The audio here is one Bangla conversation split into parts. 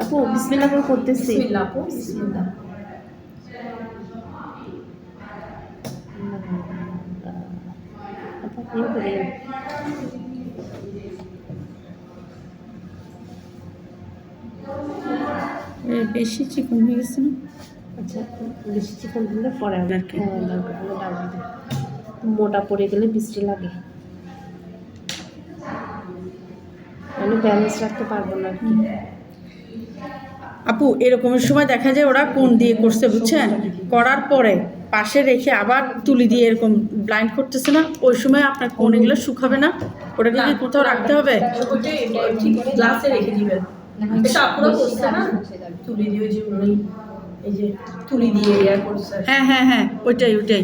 আপু বিসমিল্লাহ করে করতেছি বিসমিল্লাহ আপু বেশি চিকন হয়ে গেছে না? আচ্ছা বেশি চিকন দিলে পরে দরকার। হ্যাঁ হলে মোটা পড়ে গেলে বৃষ্টি লাগে। আমি ব্যালেন্স রাখতে পারব না আর কি। আপু এরকমের সময় দেখা যায় ওরা কোন দিয়ে করছে বুঝছেন? করার পরে পাশে রেখে আবার তুলি দিয়ে এরকম ব্লাইন্ড করতেছে না? ওই সময় আপনার কোন এগুলো শুকাবে না? ওটাকে কি কোথাও রাখতে হবে গ্লাসে রেখে দিবেন। তুলি দিয়ে এই যে তুলি দিয়ে করছে। হ্যাঁ হ্যাঁ হ্যাঁ ওইটাই ওইটাই।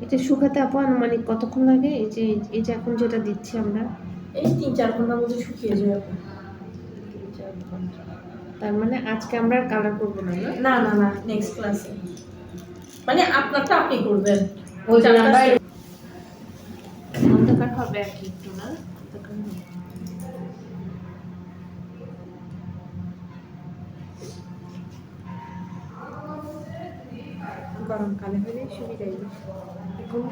এটা শুকাতে আপু আনুমানিক কতক্ষণ লাগে? এই যে এই যে এখন যেটা দিচ্ছি আমরা। এই তিন চার ঘণ্টার মধ্যে শুকিয়ে যাবে। তার মানে আজকে আমরা আর কালার করব না না? না না নেক্সট ক্লাসে মানে আপনারটা আপনি করবেন। ওই যে আমরা- set অন্ধকার হবে আর কি একটু না? অন্ধকার গরমকালে হলে সুবিধাই এখন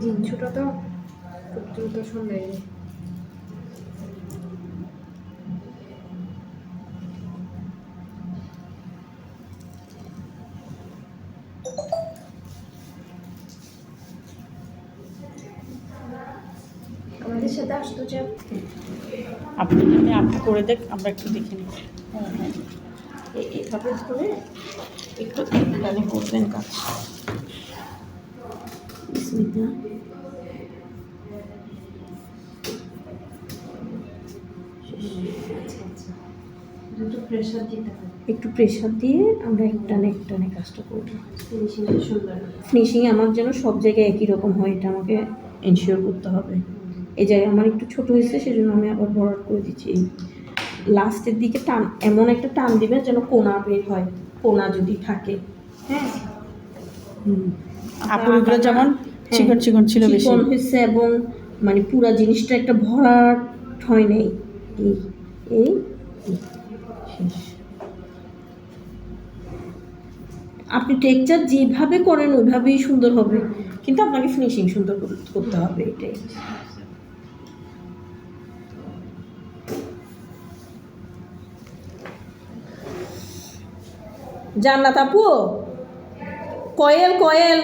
দিন ছোট তো খুব দ্রুত সন্ধ্যায় যায়। আমাদের সাথে আসতো যে। আপনি আপনি করে দেখ আমরা একটু দেখে নিই। হ্যাঁ হ্যাঁ। ধরে একটু এখানে করবেন কাজ। আচ্ছা আচ্ছা। একটু প্রেশার দিয়ে আমরা একটানে একটানে কাজটা করব। ফিনিশিং আমার যেন সব জায়গায় একই রকম হয় এটা আমাকে এনশিওর করতে হবে। এই জায়গায় আমার একটু ছোট হয়েছে সেজন্য আমি আবার বড় করে দিচ্ছি। লাস্টের দিকে টান এমন একটা টান দিবেন যেন কোনা বের হয় কোনা যদি থাকে। হ্যাঁ? হুম। আপুর যেমন চিকন চিকন ছিল বেশি। চিকন হয়েছে এবং মানে পুরা জিনিসটা একটা ভরাট হয় নেই। এই এই আপনি টেক্সচার যেভাবে করেন ওইভাবেই সুন্দর হবে। কিন্তু আপনাকে ফিনিশিং সুন্দর করতে হবে এটাই। জান্নাত আপু? কয়েল কয়েল।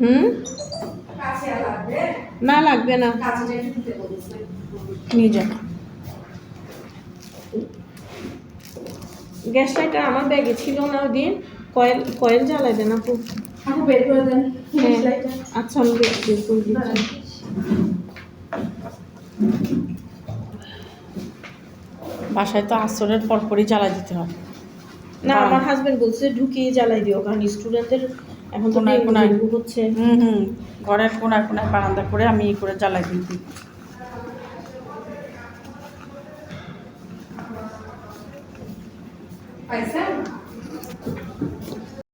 হুম? না লাগবে না। নিয়ে যান গ্যাস লাইটার আমার ব্যাগে ছিল না ওই দিন। কয়েল কয়েল জ্বালাই দেন আপু। আপু বের করে দেন। হ্যাঁ। আচ্ছা আমি বের বের করে দিচ্ছি। বাসায় তো আসরের পরপরই জ্বালা দিতে হয়। না আমার হাজবেন্ড বলছে ঢুকিয়ে জ্বালাই দিও কারণ স্টুডেন্টদের এখন তো কোনায় কোনায়। হচ্ছে। হুম হুম ঘরের কোনায় কোনায় বারান্দা করে আমি ই করে জ্বালাই দিই। পয়সা